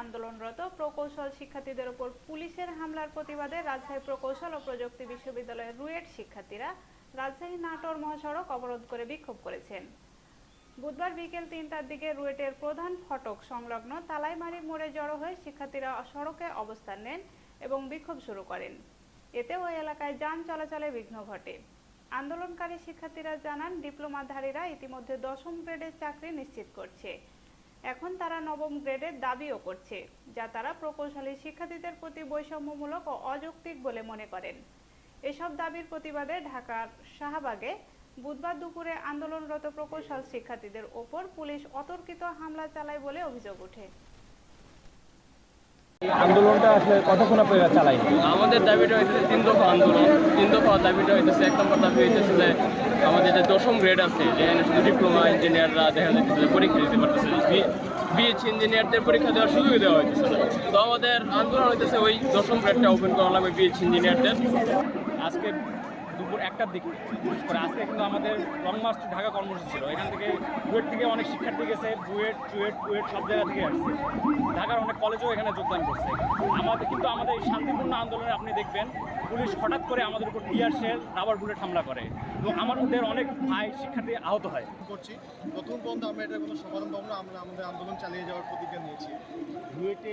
আন্দোলনরত প্রকৌশল শিক্ষার্থীদের উপর পুলিশের হামলার প্রতিবাদে রাজশাহী প্রকৌশল ও প্রযুক্তি বিশ্ববিদ্যালয়ের রুয়েট শিক্ষার্থীরা রাজশাহী নাটোর মহাসড়ক অবরোধ করে বিক্ষোভ করেছেন। বুধবার বিকেল তিনটার দিকে রুয়েটের প্রধান ফটক সংলগ্ন তালাইমারি মোড়ে জড়ো হয়ে শিক্ষার্থীরা সড়কে অবস্থান নেন এবং বিক্ষোভ শুরু করেন। এতে ওই এলাকায় যান চলাচলে বিঘ্ন ঘটে। আন্দোলনকারী শিক্ষার্থীরা জানান, ডিপ্লোমাধারীরা ইতিমধ্যে দশম গ্রেডের চাকরি নিশ্চিত করছে। এখন তারা নবম গ্রেডের দাবিও করছে, যা তারা প্রকৌশলী শিক্ষার্থীদের প্রতি বৈষম্যমূলক ও অযৌক্তিক বলে মনে করেন। এসব দাবির প্রতিবাদে ঢাকার শাহবাগে বুধবার দুপুরে আন্দোলনরত প্রকৌশল শিক্ষার্থীদের ওপর পুলিশ অতর্কিত হামলা চালায় বলে অভিযোগ ওঠে। আন্দোলনটা আসলে কতক্ষণ আপনারা চালাই আমাদের দাবিটা হইতেছে তিন দফা আন্দোলন। তিন দফা দাবিটা হইতেছে, এক নম্বর দাবি হইতেছে যে আমাদের যে দশম গ্রেড আছে, যে শুধু ডিপ্লোমা ইঞ্জিনিয়াররা দেখা যাচ্ছে যে পরীক্ষা দিতে পারতেছে বিএচ ইঞ্জিনিয়ারদের পরীক্ষা দেওয়ার সুযোগ দেওয়া হইতেছে তো আমাদের আন্দোলন হইতেছে ওই দশম গ্রেডটা ওপেন করা লাগবে বিএচ ইঞ্জিনিয়ারদের আজকে দুপুর একটার দিকে। আজকে কিন্তু আমাদের লং মার্চ ঢাকা কর্মসূচি ছিল। এখান থেকে বুয়েট থেকে অনেক শিক্ষার্থী গেছে বুয়েট চুয়েট বুয়েট সব জায়গা থেকে আসছে। ঢাকার অনেক কলেজেও এখানে যোগদান করছে। আমাদের কিন্তু আমাদের এই শান্তিপূর্ণ আন্দোলনে আপনি দেখবেন পুলিশ হঠাৎ করে আমাদের উপর টিয়ার শেল রাবার বুলেট হামলা করে এবং আমার মধ্যে অনেক ভাই শিক্ষার্থী আহত হয়। করছি। প্রথম পর্যন্ত আমরা এটার কোনো সমাধান পাবো না। আমরা আমাদের আন্দোলন চালিয়ে যাওয়ার প্রতিজ্ঞা নিয়েছি। রুয়েটে